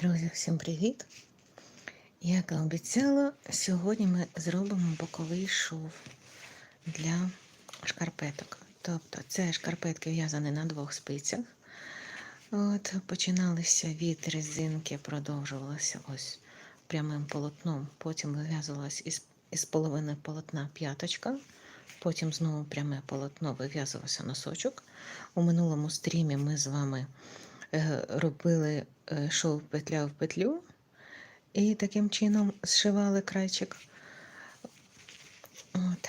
Друзі, всім привіт! Як і обіцяла, сьогодні ми зробимо боковий шов для шкарпеток. Тобто це шкарпетки в'язані на двох спицях. От, Починалися від резинки, продовжувалося ось прямим полотном, потім вив'язувалась із, із половини полотна п'яточка, потім знову пряме полотно вив'язувався носочок. У минулому стрімі ми з вами робили е, шов петля в петлю і таким чином зшивали крайчик. От.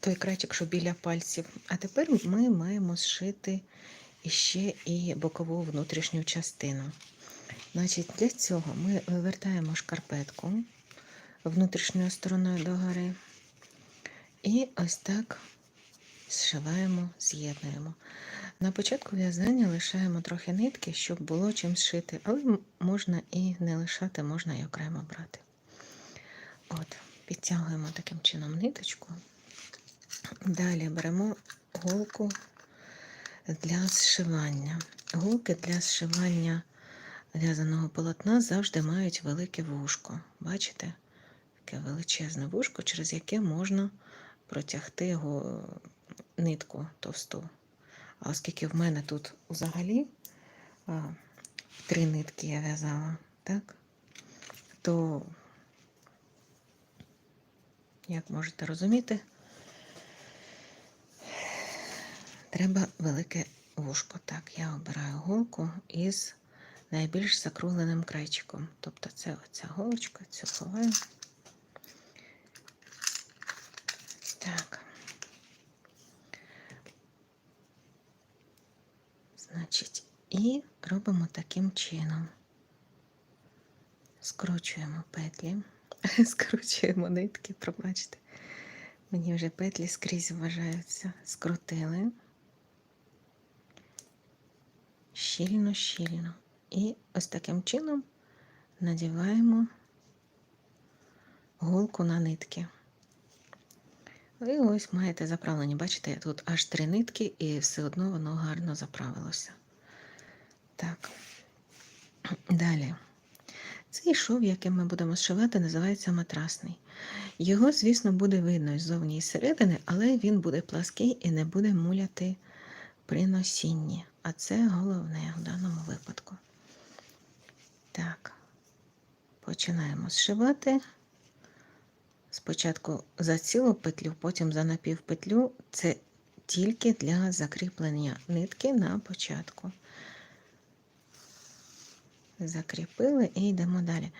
Той крайчик, що біля пальців. А тепер ми маємо зшити іще і бокову внутрішню частину. Значить, Для цього ми вивертаємо шкарпетку внутрішньою стороною догори. І ось так зшиваємо, з'єднуємо. На початку в'язання лишаємо трохи нитки, щоб було чим зшити, але можна і не лишати, можна і окремо брати. От, Підтягуємо таким чином ниточку. Далі беремо голку для зшивання. Голки для зшивання в'язаного полотна завжди мають велике вушко. Бачите? Таке величезне вушко, через яке можна протягти нитку товсту. А оскільки в мене тут взагалі а, три нитки я в'язала, так, то, як можете розуміти, треба велике вушко. Так, я обираю голку із найбільш закругленим крайчиком. Тобто це оця голочка, цю ховаю. Так. Значить, і робимо таким чином. Скручуємо петлі, скручуємо нитки, пробачте. Мені вже петлі скрізь вважаються. Скрутили. Щільно, щільно. І ось таким чином надіваємо голку на нитки. І ось маєте заправлення. Бачите, тут аж три нитки, і все одно воно гарно заправилося. Так, далі. Цей шов, яким ми будемо зшивати, називається матрасний. Його, звісно, буде видно ззовні і зсередини, але він буде плаский і не буде муляти при носінні. А це головне в даному випадку. Так, починаємо зшивати. Спочатку за цілу петлю, потім за напівпетлю. Це тільки для закріплення нитки на початку. Закріпили і йдемо далі.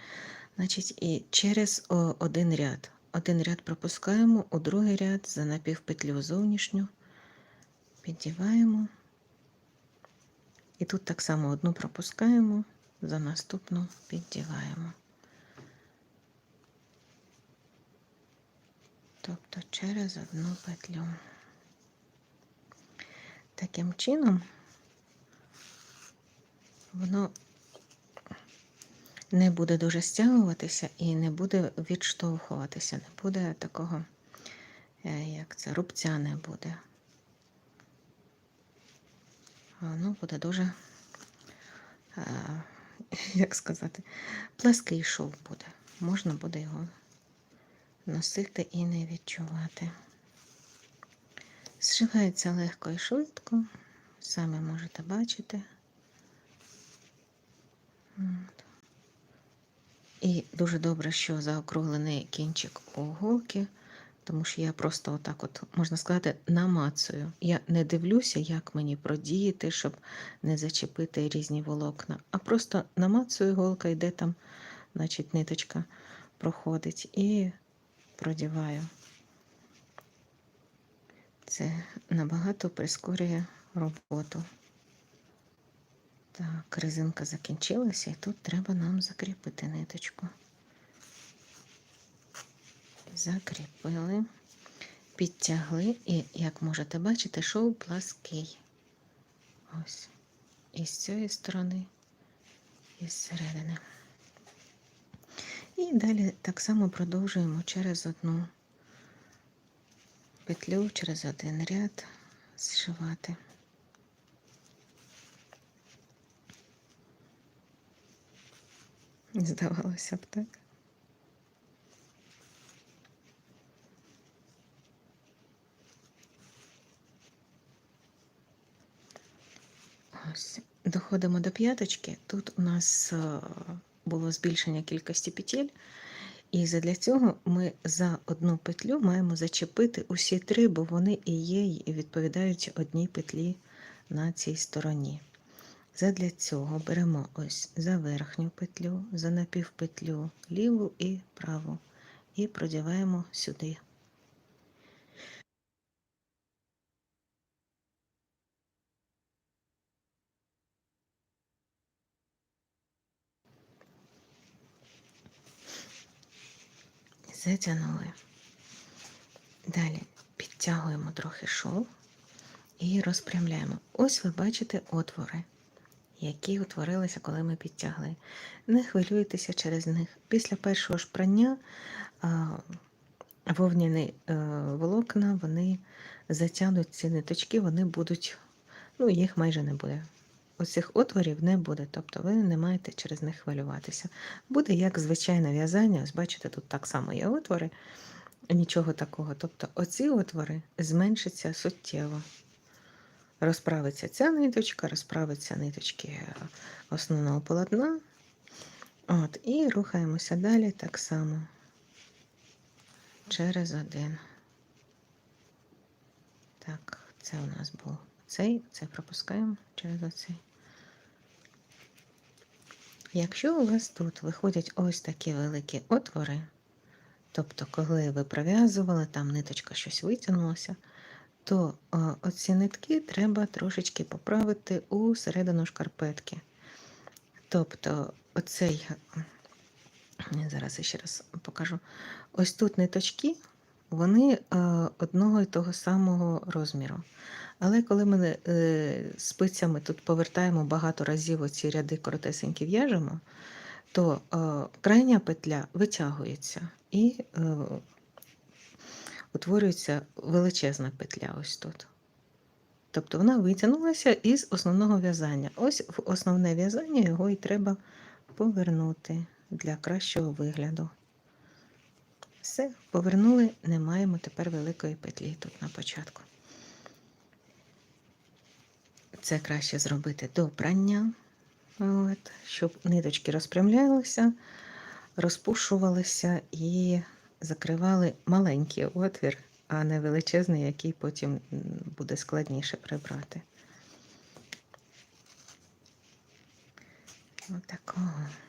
Значить, і через один ряд. Один ряд пропускаємо, у другий ряд за напівпетлю зовнішню, піддіваємо. І тут так само одну пропускаємо, за наступну піддіваємо. Тобто через одну петлю. Таким чином воно не буде дуже стягуватися і не буде відштовхуватися, не буде такого, е, як це, рубця не буде. Воно буде дуже, е, як сказати, плаский шов буде. Можна буде його носити і не відчувати. Зшивається легко і швидко, самі можете бачити. І дуже добре, що заокруглений кінчик у тому що я просто отак, от, можна сказати, намацую. Я не дивлюся, як мені продіяти, щоб не зачепити різні волокна, а просто намацую голка, йде там, значить, ниточка проходить. І продіваю. Це набагато прискорює роботу. Так, резинка закінчилася, і тут треба нам закріпити ниточку. Закріпили, підтягли, і, як можете бачити, шов плаский. Ось. І з цієї сторони, і з середини. І далі так само продовжуємо через одну петлю, через один ряд зшивати. Здавалося б, так. Ось. Доходимо до п'яточки. Тут у нас е, було збільшення кількості петель, і для цього ми за одну петлю маємо зачепити усі три, бо вони і є, і відповідають одній петлі на цій стороні. Задля цього беремо ось за верхню петлю, за напівпетлю ліву і праву, і продіваємо сюди. Затягнули. Далі підтягуємо трохи шов і розпрямляємо. Ось ви бачите отвори, які утворилися, коли ми підтягли. Не хвилюйтеся через них. Після першого ж прання вовняні е, волокна вони затягнуть ці ниточки, вони будуть, ну, їх майже не буде. Оцих отворів не буде, тобто ви не маєте через них хвилюватися. Буде як звичайне в'язання, ось бачите, тут так само є отвори, нічого такого. Тобто оці отвори зменшаться суттєво. Розправиться ця ниточка, розправиться ниточки основного полотна. От, І рухаємося далі так само через один. Так, це у нас був цей, це пропускаємо через оцей. Якщо у вас тут виходять ось такі великі отвори, тобто, коли ви пров'язували, там ниточка щось витягнулася, то оці нитки треба трошечки поправити у середину шкарпетки. Тобто, оцей, зараз ще раз покажу, ось тут ниточки, вони одного і того самого розміру. Але коли ми е, спицями тут повертаємо багато разів оці ряди коротесенькі в'яжемо, то е, крайня петля витягується і е, утворюється величезна петля ось тут. Тобто вона витягнулася із основного в'язання. Ось в основне в'язання його і треба повернути для кращого вигляду. Все, повернули, не маємо тепер великої петлі тут на початку. Це краще зробити до прання, от, щоб ниточки розпрямлялися, розпушувалися і закривали маленький отвір, а не величезний, який потім буде складніше прибрати. Отакого. Ось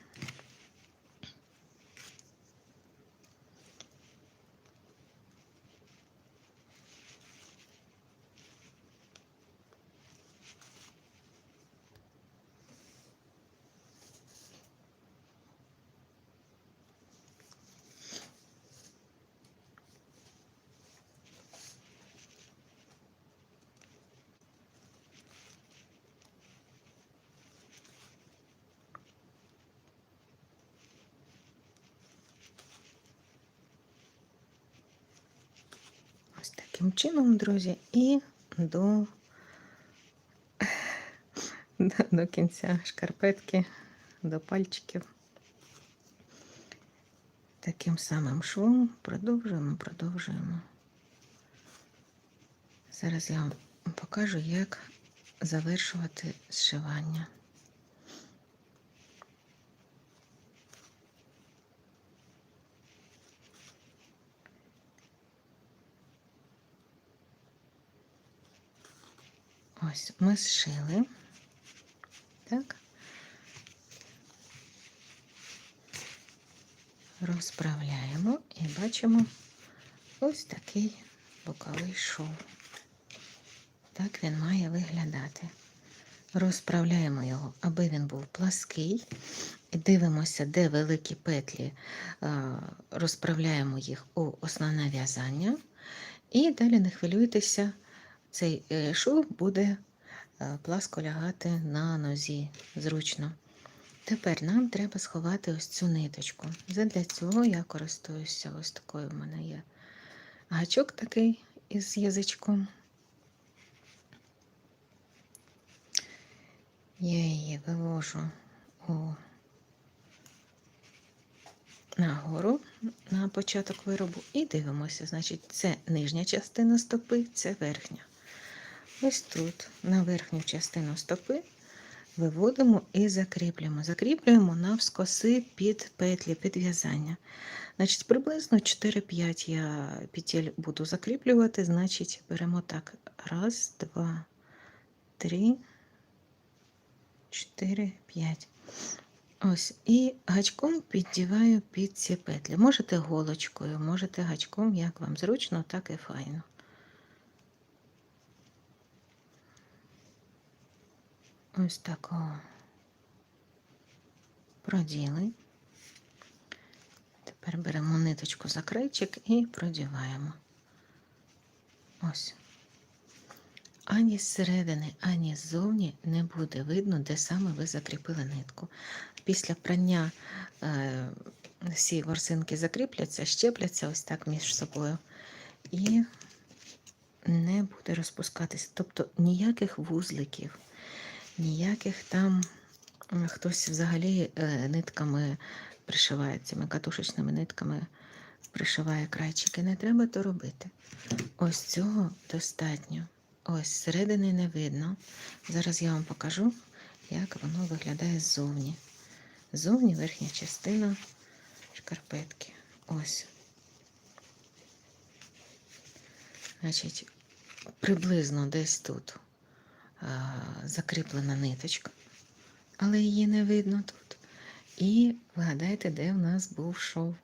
таким чином, друзі, і до, до, кінця шкарпетки, до пальчиків. Таким самим швом продовжуємо, продовжуємо. Зараз я вам покажу, як завершувати зшивання. Ось ми зшили, так, розправляємо і бачимо ось такий боковий шов. Так він має виглядати. Розправляємо його, аби він був плаский. І дивимося, де великі петлі, розправляємо їх у основне в'язання. І далі не хвилюйтеся цей е, шов буде е, пласко лягати на нозі зручно. Тепер нам треба сховати ось цю ниточку. Задля цього я користуюся ось такою в мене є гачок такий із язичком. Я її вивожу у нагору на початок виробу і дивимося. Значить, це нижня частина стопи, це верхня. Ось тут, на верхню частину стопи, виводимо і закріплюємо. Закріплюємо навскоси під петлі, під в'язання. Значить, приблизно 4-5 я петель буду закріплювати, значить, беремо так. Раз, два, три, чотири, п'ять. Ось, і гачком піддіваю під ці петлі. Можете голочкою, можете гачком, як вам зручно, так і файно. Ось такого проділи. Тепер беремо ниточку за крайчик і продіваємо. Ось. Ані зсередини, ані ззовні не буде видно, де саме ви закріпили нитку. Після прання е, всі ворсинки закріпляться, щепляться ось так між собою. І не буде розпускатися. Тобто ніяких вузликів, ніяких там хтось взагалі е, нитками пришиває цими катушечними нитками пришиває крайчики. Не треба то робити. Ось цього достатньо. Ось зсередини не видно. Зараз я вам покажу, як воно виглядає ззовні. Ззовні верхня частина шкарпетки. Ось. Значить, приблизно десь тут закріплена ниточка, але її не видно тут. І вгадайте, де в нас був шов.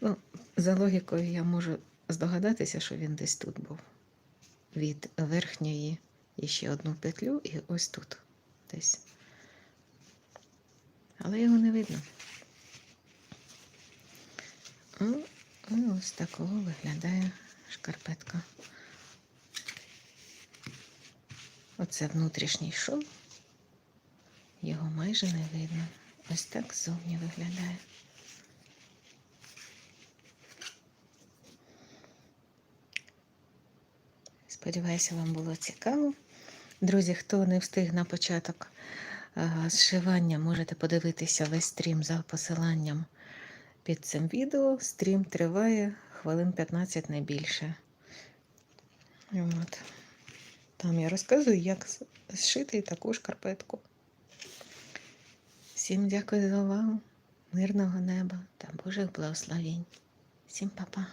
Ну, за логікою я можу здогадатися, що він десь тут був. Від верхньої ще одну петлю, і ось тут десь. Але його не видно. Ось такого виглядає шкарпетка. Оце внутрішній шов. Його майже не видно. Ось так ззовні виглядає. Сподіваюся, вам було цікаво. Друзі, хто не встиг на початок е, зшивання, можете подивитися весь стрім за посиланням під цим відео. Стрім триває хвилин 15 не більше. От. Там я розказую, як зшити таку шкарпетку. Всім дякую за увагу, мирного неба та Божих благословень. Всім па-па.